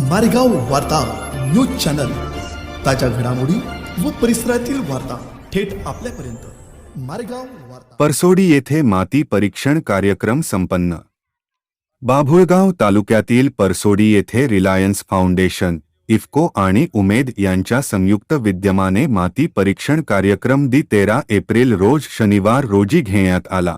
मारेगाव वार्ता news channel. ताज्या घडामोडी व परिसरातील वार्ता थेट आपल्यापर्यंत. मारेगाव वार्ता. परसोडी येथे माती परीक्षण कार्यक्रम संपन्न. बाभुळगाव तालुक्यातील परसोडी येथे रिलायन्स फाउंडेशन इफ्को आणि उमेद यांच्या संयुक्त विद्यमाने माती परीक्षण कार्यक्रम दि तेरा एप्रिल रोज शनिवार रोजी घेण्यात आला.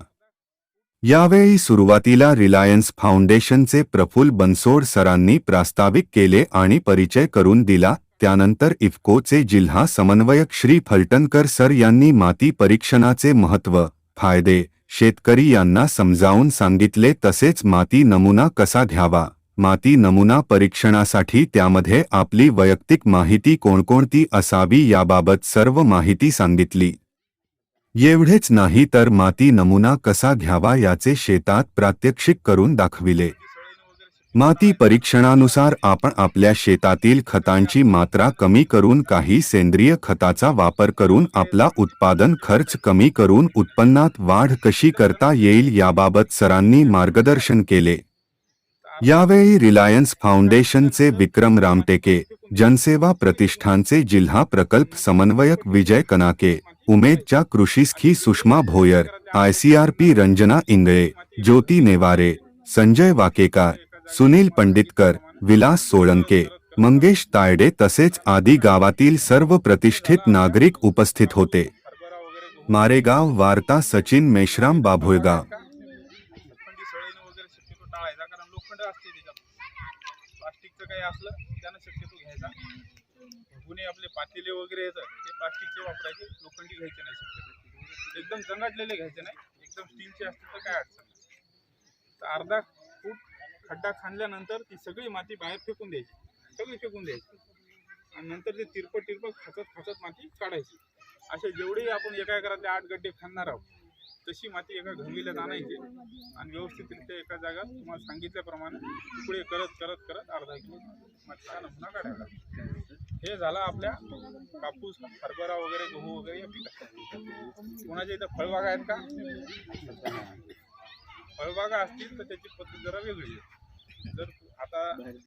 यावेळी सुरुवातीला रिलायन्स फाउंडेशनचे प्रफुल बनसोड सरांनी प्रास्ताविक केले आणि परिचय करून दिला त्यानंतर इफ्कोचे जिल्हा समन्वयक श्री फलटणकर सर यांनी माती परीक्षणाचे महत्त्व फायदे शेतकरी यांना समजावून सांगितले तसेच माती नमुना कसा घ्यावा माती नमुना परीक्षणासाठी त्यामध्ये आपली वैयक्तिक माहिती कोणकोणती असावी याबाबत सर्व माहिती सांगितली. एवढेच नाही तर माती नमुना कसा घ्यावा याचे शेतात प्रात्यक्षिक करून दाखविले. माती परीक्षणानुसार आपण आपल्या शेतातील खतांची मात्रा कमी करून काही सेंद्रिय खताचा वापर करून आपला उत्पादन खर्च कमी करून उत्पन्नात वाढ कशी करता येईल याबाबत सरांनी मार्गदर्शन केले. यावेळी रिलायन्स फाउंडेशनचे विक्रम रामटेके जनसेवा प्रतिष्ठानचे जिल्हा प्रकल्प समन्वयक विजय कनाके उमेदच्या कृषीस्खी सुषमा भोयर आयसीआरपी रंजना इंगळे ज्योती नेवारे संजय वाकेकार सुनील पंडितकर विलास सोळंके मंगेश तायडे तसेच आदी गावातील सर्व प्रतिष्ठित नागरिक उपस्थित होते. मारेगाव वार्ता सचिन मेश्राम बाभुळगाव. प्लास्टिकचं काही असलं त्यांना शक्यतो घ्यायचा. गुन्हे आपले पातेले वगैरे येतात. प्लास्टिकचे वापरायचे लोखंडी घ्यायचे नाही शक्यतो म्हणजे एकदम जंगाटलेले घ्यायचे नाही. एकदम स्टीलचे असते तर काय अडचण नाही. तर अर्धा फूट खड्डा खांदल्यानंतर ती सगळी माती बाहेर फेकून द्यायची. सगळी फेकून द्यायची. आणि नंतर ते तिरपट तिरपट खचत खचत माती काढायची. असे जेवढेही आपण एका एकरातले आठ गड्डे खांदणार आहोत तशी माती एका घंगीला आणायची आणि व्यवस्थितरित्या एका जागा तुम्हाला सांगितल्याप्रमाणे पुढे करत करत करत अर्धा किलो मातीचा नमुना काढायला हे झालं आपल्या कापूस हरभरा वगैरे गहू वगैरे या पिकासाठी कोणाच्या इथं फळबागा आहेत का? फळबागा असतील तर त्याची पद्धत जरा वेगळी आहे. जर आता